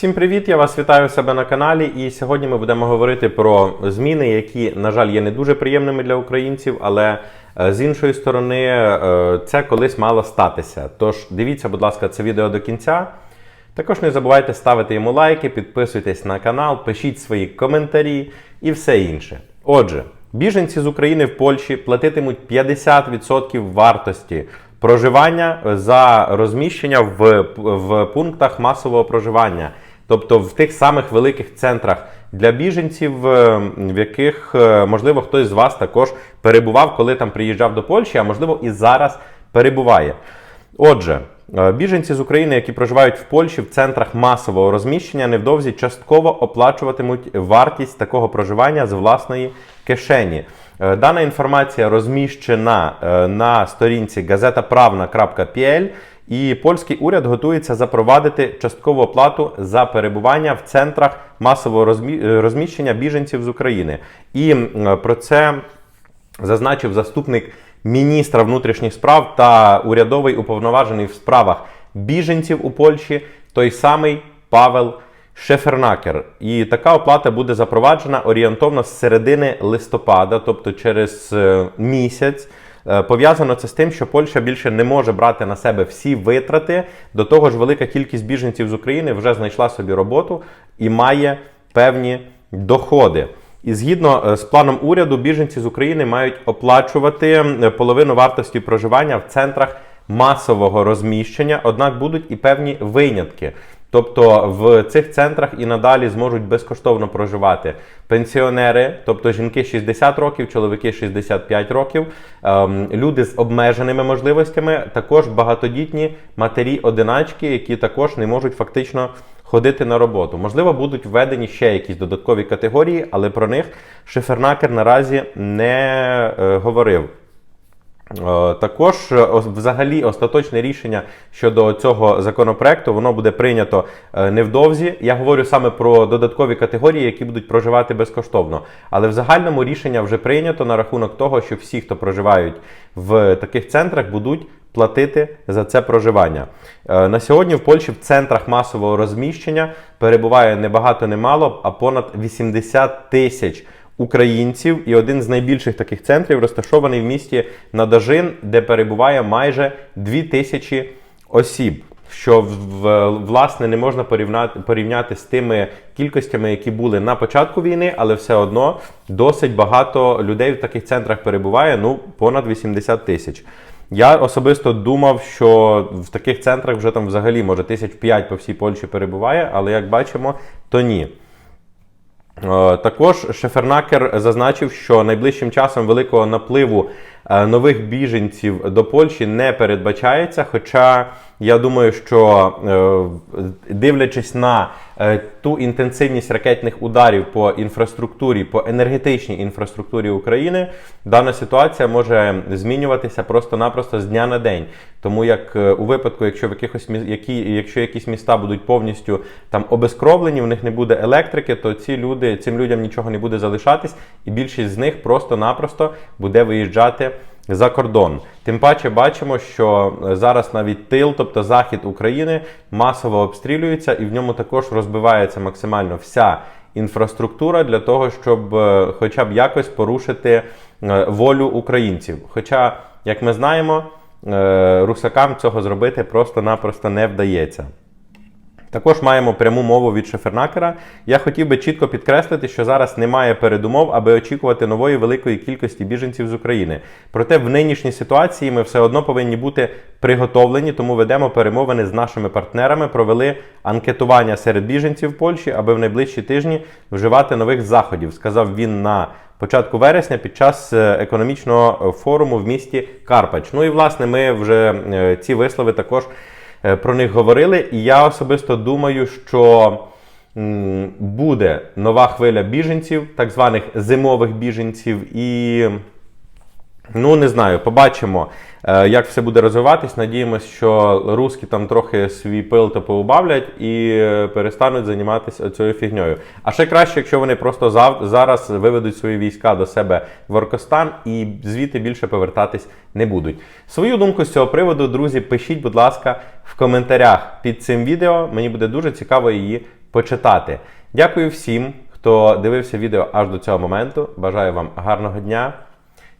Всім привіт! Я вас вітаю у себе на каналі. І сьогодні ми будемо говорити про зміни, які, на жаль, є не дуже приємними для українців, але е, з іншої сторони, е, це колись мало статися. Тож дивіться, будь ласка, це відео до кінця. Також не забувайте ставити йому лайки, підписуйтесь на канал, пишіть свої коментарі і все інше. Отже, біженці з України в Польщі платитимуть 50% вартості проживання за розміщення в, в пунктах масового проживання, тобто в тих самих великих центрах для біженців, е, в яких, е, можливо, хтось з вас також перебував, коли там приїжджав до Польщі, а можливо і зараз перебуває. Отже, е, біженці з України, які проживають в Польщі в центрах масового розміщення, невдовзі частково оплачуватимуть вартість такого проживання з власної кишені. Дана інформація розміщена на сторінці газетаправна.pl і польський уряд готується запровадити часткову оплату за перебування в центрах масового е, розміщення біженців з України. І про це зазначив заступник міністра внутрішніх справ та урядовий уповноважений в справах біженців у Польщі, той самий Павел Шефернакер. І така оплата буде запроваджена орієнтовно з середини листопада, тобто через е, місяць. Е, Пов'язано це з тим, що Польща більше не може брати на себе всі витрати. До того ж, велика кількість біженців з України вже знайшла собі роботу і має певні доходи. І згідно е, з планом уряду, біженці з України мають оплачувати половину вартості проживання в центрах масового розміщення, однак будуть і певні винятки. Тобто в цих центрах і надалі зможуть безкоштовно проживати пенсіонери, тобто жінки 60 років, чоловіки 65 років, ем, люди з обмеженими можливостями, також багатодітні матері-одиначки, які також не можуть фактично ходити на роботу. Можливо, будуть введені ще якісь додаткові категорії, але про них Шифернакер наразі не е, говорив. Е, Також е, взагалі остаточне рішення щодо цього законопроекту воно буде прийнято е, невдовзі. Я говорю саме про додаткові категорії, які будуть проживати безкоштовно. Але в загальному рішення вже прийнято на рахунок того, що всі, хто проживають в таких центрах, будуть платити за це проживання. На сьогодні в Польщі в центрах масового розміщення перебуває не багато, не а понад 80 тисяч українців, і один з найбільших таких центрів розташований в місті Надажин, де перебуває майже 2 тисячі осіб. Що власне не можна порівняти, порівняти з тими кількостями, які були на початку війни, але все одно досить багато людей в таких центрах перебуває. Ну, понад 80 тисяч. Я особисто думав, що в таких центрах вже там взагалі може тисяч п'ять по всій Польщі перебуває, але як бачимо, то ні. Е, Також Шефернакер зазначив, що найближчим часом великого напливу нових біженців до Польщі не передбачається. Хоча я думаю, що е, дивлячись на е, ту інтенсивність ракетних ударів по інфраструктурі, по енергетичній інфраструктурі України, дана ситуація може змінюватися просто-напросто з дня на день. Тому як е, у випадку, якщо в якихось які, якщо якісь міста будуть повністю там обескровлені, в них не буде електрики, то ці люди цим людям нічого не буде залишатись, і більшість з них просто-напросто буде виїжджати за кордон. Тим паче бачимо, що е, зараз навіть тил, тобто захід України, масово обстрілюється, і в ньому також розбивається максимально вся інфраструктура для того, щоб е, хоча б якось порушити е, волю українців. Хоча, як ми знаємо, русакам цього зробити просто-напросто не вдається. Також маємо пряму мову від Шефернакера. Я хотів би чітко підкреслити, що зараз немає передумов, аби очікувати нової великої кількості біженців з України. Проте в нинішній ситуації ми все одно повинні бути приготовлені, тому ведемо перемовини з нашими партнерами, провели анкетування серед біженців Польщі, аби в найближчі тижні вживати нових заходів, сказав він на початку вересня під час е, економічного форуму в місті Карпач. Ну і власне ми вже е, ці вислови також про них говорили. І я особисто думаю, що буде нова хвиля біженців, так званих зимових біженців, і Ну, не знаю, побачимо, е, як все буде розвиватись. Надіємось, що русські там трохи свій пил то поубавлять і перестануть займатися цією фігньою. А ще краще, якщо вони просто зав- зараз виведуть свої війська до себе в Оркостан і звідти більше повертатись не будуть. Свою думку з цього приводу, друзі, пишіть, будь ласка, в коментарях під цим відео. Мені буде дуже цікаво її почитати. Дякую всім, хто дивився відео аж до цього моменту. Бажаю вам гарного дня